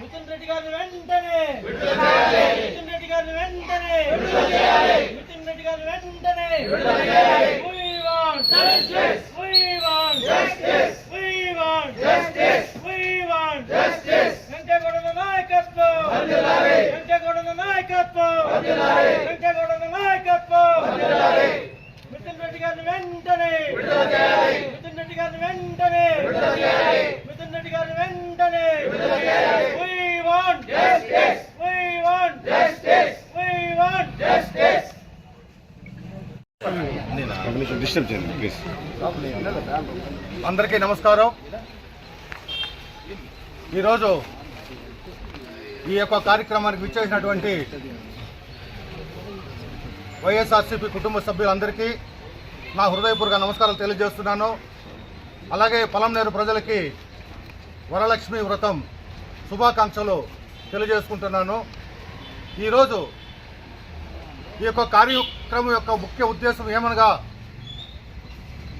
మిథున్ రెడ్డి గారిని వెంటనే మిథున్ రెడ్డి గారిని వెంటనే మిథున్ రెడ్డి గారిని వెంటనే We want justice. We want justice. We want justice. We want justice. వెంకటగౌడల నాయకత్వం వెంకటగౌడల నాయకత్వం! వెంకటగౌడల నాయకత్వం! మిథున్ రెడ్డి గారిని వెంటనే! మిథున్ రెడ్డి గారిని వెంటనే! మిథున్ రెడ్డి గారిని వెంటనే! We want! Justice. ఈ యొక్క కార్యక్రమానికి విచ్చేసినటువంటి వైఎస్ఆర్సీపీ కుటుంబ సభ్యులందరికీ నా హృదయపూర్వక నమస్కారాలు తెలియజేస్తున్నాను. అలాగే పొలంనేరు ప్రజలకి వరలక్ష్మి వ్రతం శుభాకాంక్షలు తెలియజేసుకుంటున్నాను. ఈరోజు ఈ యొక్క కార్యక్రమం యొక్క ముఖ్య ఉద్దేశం ఏమనగా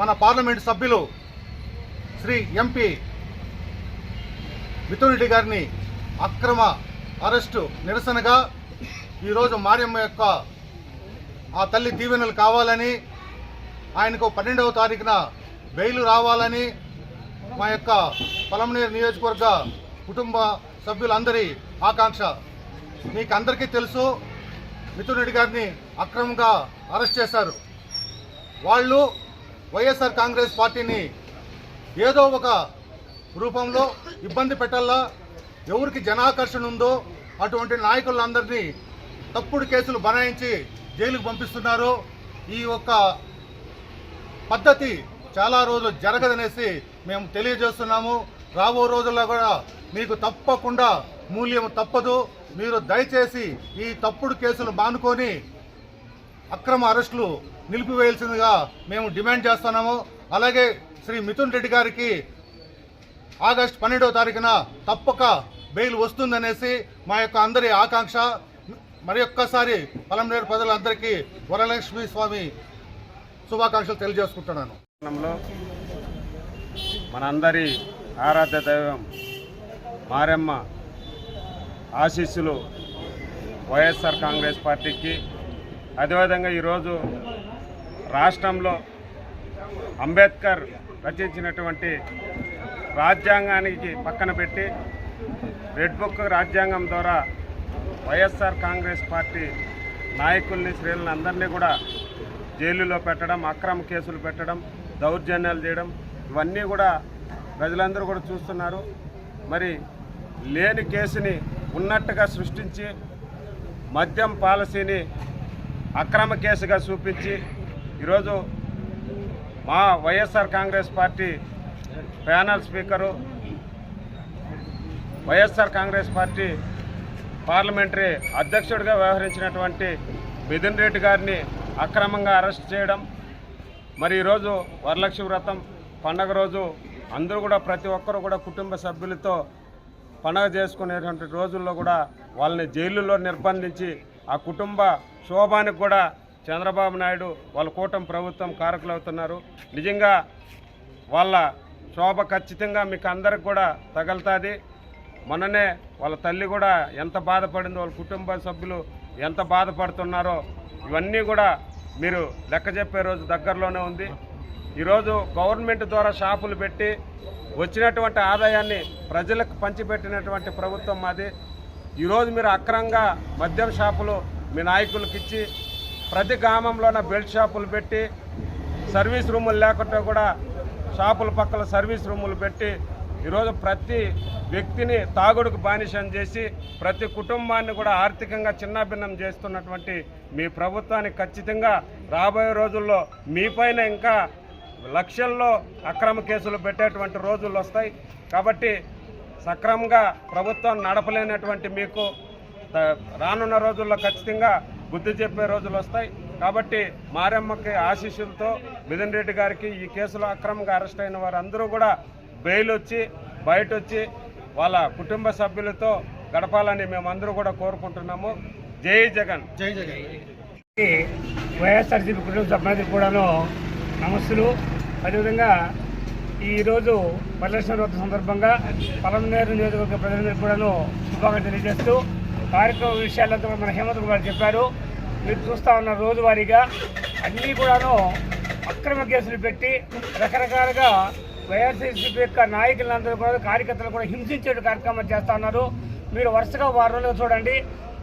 మన పార్లమెంట్ సభ్యులు శ్రీ ఎంపీ మిథున్ రెడ్డి గారిని అక్రమ అరెస్టు నిరసనగా ఈరోజు మారియమ్మ యొక్క ఆ తల్లి దీవెనలు కావాలని ఆయనకు పన్నెండవ తారీఖున బెయిల్ రావాలని మా యొక్క పొలంనేరు నియోజకవర్గ కుటుంబ సభ్యులందరి ఆకాంక్ష. మీకు అందరికీ తెలుసు మిథున్ రెడ్డి గారిని అక్రమంగా అరెస్ట్ చేశారు. వాళ్ళు వైఎస్ఆర్ కాంగ్రెస్ పార్టీని ఏదో ఒక రూపంలో ఇబ్బంది పెట్టాలా? ఎవరికి జనాకర్షణ ఉందో అటువంటి నాయకులందరినీ తప్పుడు కేసులు బనాయించి జైలుకు పంపిస్తున్నారు. ఈ యొక్క పద్ధతి చాలా రోజులు జరగదనేసి మేము తెలియజేస్తున్నాము. రాబో రోజుల్లో కూడా మీకు తప్పకుండా మూల్యం తప్పదు. మీరు దయచేసి ఈ తప్పుడు కేసులు మానుకొని అక్రమ అరెస్టులు నిలిపివేయాల్సిందిగా మేము డిమాండ్ చేస్తున్నాము. అలాగే శ్రీ మిథున్ రెడ్డి గారికి ఆగస్టు పన్నెండవ తారీఖున తప్పక బెయిల్ వస్తుందనేసి మా యొక్క అందరి ఆకాంక్ష. మరి ఒక్కసారి పలంనేరు ప్రజలందరికీ వరలక్ష్మి స్వామి శుభాకాంక్షలు తెలియజేసుకుంటున్నాను. పట్టణంలో మనందరి ఆరాధ్య దైవం మారెమ్మ ఆశీస్సులు వైఎస్ఆర్ కాంగ్రెస్ పార్టీకి. అదేవిధంగా ఈరోజు రాష్ట్రంలో అంబేద్కర్ రచించినటువంటి రాజ్యాంగానికి పక్కన పెట్టి రెడ్ బుక్ రాజ్యాంగం ద్వారా వైఎస్ఆర్ కాంగ్రెస్ పార్టీ నాయకుల్ని స్త్రీలను అందరినీ కూడా జైలులో పెట్టడం అక్రమ కేసులు పెట్టడం దౌర్జన్యాలు చేయడం ఇవన్నీ కూడా ప్రజలందరూ కూడా చూస్తున్నారు. మరి లేని కేసుని ఉన్నట్టుగా సృష్టించి మద్యం పాలసీని అక్రమ కేసుగా చూపించి ఈరోజు మా YSR Congress party panel speaker YSR Congress party parliamentary అధ్యక్షుడిగా వ్యవహరించినటువంటి మిథున్ రెడ్డి గారిని అక్రమంగా అరెస్ట్ చేయడం మరి ఈరోజు వరలక్ష్మి వ్రతం పండగ రోజు అందరూ కూడా ప్రతి ఒక్కరు కూడా కుటుంబ సభ్యులతో పండగ చేసుకునేటువంటి రోజుల్లో కూడా వాళ్ళని జైలులో నిర్బంధించి ఆ కుటుంబ శోభానికి కూడా చంద్రబాబు నాయుడు వాళ్ళ కూటమి ప్రభుత్వం కారకులవుతున్నారు. నిజంగా వాళ్ళ శోభ ఖచ్చితంగా మీకు అందరికి కూడా తగులుతుంది. మొన్ననే వాళ్ళ తల్లి కూడా ఎంత బాధపడిందో వాళ్ళ కుటుంబ సభ్యులు ఎంత బాధపడుతున్నారో ఇవన్నీ కూడా మీరు లెక్క చెప్పే రోజు దగ్గరలోనే ఉంది. ఈరోజు గవర్నమెంట్ ద్వారా షాపులు పెట్టి వచ్చినటువంటి ఆదాయాన్ని ప్రజలకు పంచిపెట్టినటువంటి ప్రభుత్వం మాది. ఈరోజు మీరు అక్రంగా మద్యం షాపులు మీ నాయకులకు ఇచ్చి ప్రతి గ్రామంలోన బెల్ట్ షాపులు పెట్టి సర్వీస్ రూములు లేకుండా కూడా షాపుల పక్కల సర్వీస్ రూములు పెట్టి ఈరోజు ప్రతి వ్యక్తిని తాగుడుకు బానిసం చేసి ప్రతి కుటుంబాన్ని కూడా ఆర్థికంగా చిన్నాభిన్నం చేస్తున్నటువంటి మీ ప్రభుత్వానికి ఖచ్చితంగా రాబోయే రోజుల్లో మీపైన ఇంకా లక్షల్లో అక్రమ కేసులు పెట్టేటువంటి రోజులు వస్తాయి. కాబట్టి సక్రమంగా ప్రభుత్వం నడపలేనటువంటి మీకు రానున్న రోజుల్లో ఖచ్చితంగా బుద్ధి చెప్పే రోజులు వస్తాయి. కాబట్టి మారమ్మకి ఆశీస్సులతో మిథున్ రెడ్డి గారికి ఈ కేసులో అక్రమంగా అరెస్ట్ అయిన వారందరూ కూడా బెయిల్ వచ్చి బయట వచ్చి వాళ్ళ కుటుంబ సభ్యులతో గడపాలని మేమందరూ కూడా కోరుకుంటున్నాము. జై జగన్. జై జగన్. వైఎస్ఆర్సీపీ కుటుంబ సభ్యులకు కూడాను నమస్సులు. అదేవిధంగా ఈరోజు వరలక్ష్మి వ్రతం సందర్భంగా పలమనేరు నియోజకవర్గ ప్రజలందరికీ కూడాను శుభాకాంక్షలు తెలియజేస్తూ కార్యక్రమ విషయాలంతా కూడా మన హేమంత్ కుమార్ చెప్పారు. మీరు చూస్తా ఉన్న రోజువారీగా అన్నీ కూడాను అక్రమ కేసులు పెట్టి రకరకాలుగా వైఎస్ఆర్సీపీ యొక్క నాయకులందరూ కూడా కార్యకర్తలు కూడా హింసించే కార్యక్రమం చేస్తా ఉన్నారు. మీరు వరుసగా వారం చూడండి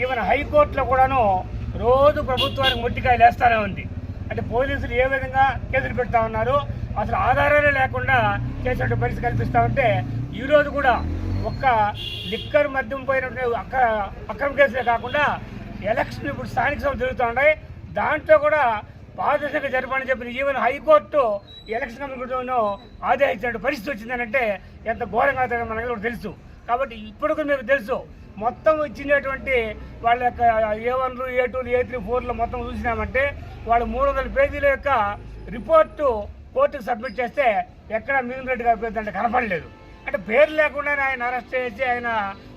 ఈవెన్ హైకోర్టులో కూడాను రోజు ప్రభుత్వానికి మొట్టికాయలు వేస్తానే ఉంది. అంటే పోలీసులు ఏ విధంగా కేసులు పెడతా ఉన్నారు అసలు ఆధారాలే లేకుండా చేసేటువంటి పరిస్థితి కల్పిస్తా ఉంటే ఈరోజు కూడా ఒక్క లిక్కర్ మద్యం పోయినటువంటి అక్క అక్రమ కేసులే కాకుండా ఎలక్షన్ ఇప్పుడు స్థానిక సభలు జరుగుతూ ఉన్నాయి. దాంట్లో కూడా పారదర్శకంగా జరపాలని చెప్పిన ఈవెన్ హైకోర్టు ఎలక్షన్ కమిషన్ ఆదేశించిన పరిస్థితి వచ్చిందనంటే ఎంత ఘోరంగా అవుతుందో మనకి కూడా తెలుసు. కాబట్టి ఇప్పుడు మీకు తెలుసు. మొత్తం ఇచ్చినటువంటి వాళ్ళ యొక్క ఏ వన్లు ఏ టూలు ఏ త్రీ ఫోర్లు మొత్తం చూసినామంటే వాళ్ళు మూడు వందల పేజీల యొక్క రిపోర్టు కోర్టుకు సబ్మిట్ చేస్తే ఎక్కడ మిథున్ రెడ్డి గారి పేరు అంటే కనపడలేదు. అంటే పేరు లేకుండా ఆయన అరెస్ట్ చేసి ఆయన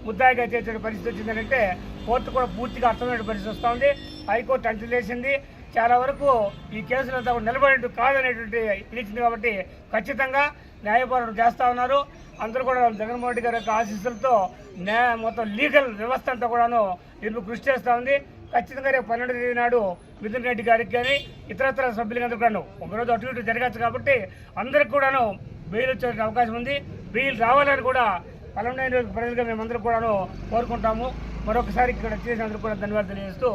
ముద్దాయిగా చేసే పరిస్థితి వచ్చిందంటే కోర్టు కూడా పూర్తిగా అర్థమైన పరిస్థితి వస్తుంది హైకోర్టు అంచలేసింది చాలా వరకు ఈ కేసులంతా నిలబడి నిలబడేట్టు కాదనేటువంటి పిలిచింది కాబట్టి ఖచ్చితంగా న్యాయపోరాటం చేస్తూ ఉన్నారు. అందరూ కూడా జగన్మోహన్ రెడ్డి గారి యొక్క ఆశీస్సులతో న్యాయ మొత్తం లీగల్ వ్యవస్థ అంతా కూడాను దీనికి కృషి చేస్తూ ఉంది. ఖచ్చితంగా రేపు పన్నెండు తేదీ నాడు మిథున్ రెడ్డి గారికి కానీ ఇతరత్ర సభ్యులకి అందరూ కూడాను ఒకరోజు అటు ఇటు జరగచ్చు కాబట్టి అందరికి కూడాను బెయిల్ వచ్చే అవకాశం ఉంది. బెయిల్ రావాలని కూడా పలమనేరు ప్రజలుగా మేమందరూ కూడాను కోరుకుంటాము. మరొకసారి ఇక్కడ చేసినందుకు కూడా ధన్యవాదాలు తెలియజేస్తూ